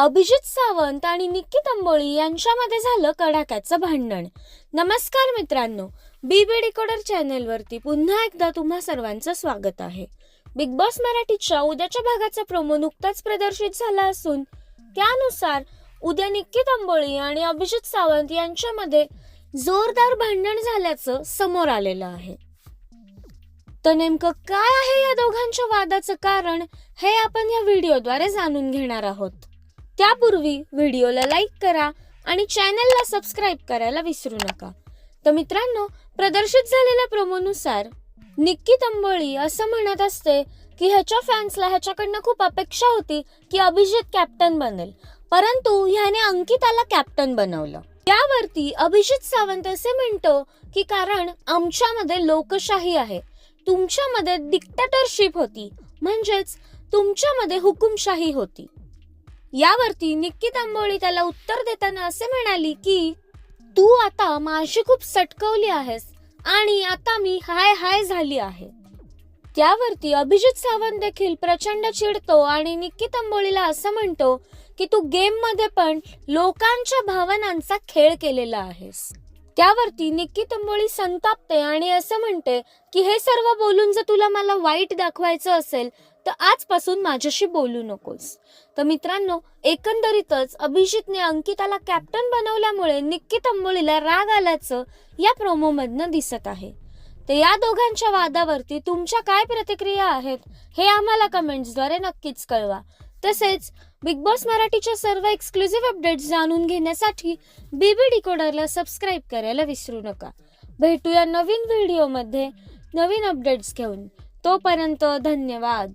अभिजित सावंत आणि निक्की तंबोळी यांच्यामध्ये झालं कडाक्याचं भांडण. नमस्कार मित्रांनो बी बी डिकोडर चॅनेलवरती पुन्हा एकदा तुम्हा सर्वांचं स्वागत आहे. बिग बॉस मराठीच्या उद्याच्या भागाचा प्रोमो नुकताच प्रदर्शित झाला असून त्यानुसार उद्या निक्की तंबोळी आणि अभिजित सावंत यांच्यामध्ये जोरदार भांडण झाल्याचं समोर आलेलं आहे. तर नेमकं काय आहे या दोघांच्या वादाचं कारण हे आपण या व्हिडिओद्वारे जाणून घेणार आहोत. त्यापूर्वी व्हिडिओला लाईक करा आणि चॅनलला सबस्क्राईब करायला विसरू नका. तर मित्रांनो प्रदर्शित झालेल्या प्रोमोनुसार निक्की तंबोळी असं म्हणत असते की ह्याच्या फॅन्सला ह्याच्याकडनं खूप अपेक्षा होती की अभिजित कॅप्टन बनेल. परंतु ह्याने अंकिताला कॅप्टन बनवलं. त्यावरती अभिजित सावंत असे म्हणतो की कारण आमच्यामध्ये लोकशाही आहे. तुमच्यामध्ये डिक्टेटरशिप होती. म्हणजेच तुमच्यामध्ये हुकुमशाही होती. यावरती निक्की तांबोळी त्याला उत्तर देताना असे म्हणाली की तू आता माझी खूप सटकवली आहेस आणि आता मी हाय हाय झाली आहे. त्यावरती अभिजित सावंत देखील प्रचंड चिडतो आणि निक्की तंबोळीला असं म्हणतो की तू गेममध्ये पण लोकांच्या भावनांचा खेळ केलेला आहेस. त्यावरती निक्की तंबोळी संतापते आणि असं म्हणते की हे सर्व बोलून जर तुला मला वाईट दाखवायचं असेल तर आजपासून माझ्याशी बोलू नकोस. तर मित्रांनो एकंदरीतच अभिजितने अंकिताला कॅप्टन बनवल्यामुळे निक्की तंबोळीला राग आल्याचं या प्रोमो मधनं दिसत आहे. तर या दोघांच्या वादावरती तुमच्या काय प्रतिक्रिया आहेत हे आम्हाला कमेंट्सद्वारे नक्कीच कळवा. तसेच बिग बॉस मराठीच्या सर्व एक्सक्लुझिव्ह अपडेट्स जाणून घेण्यासाठी बीबी डिकोडरला सबस्क्राईब करायला विसरू नका. भेटूया नवीन व्हिडिओमध्ये नवीन अपडेट्स घेऊन. तोपर्यंत धन्यवाद.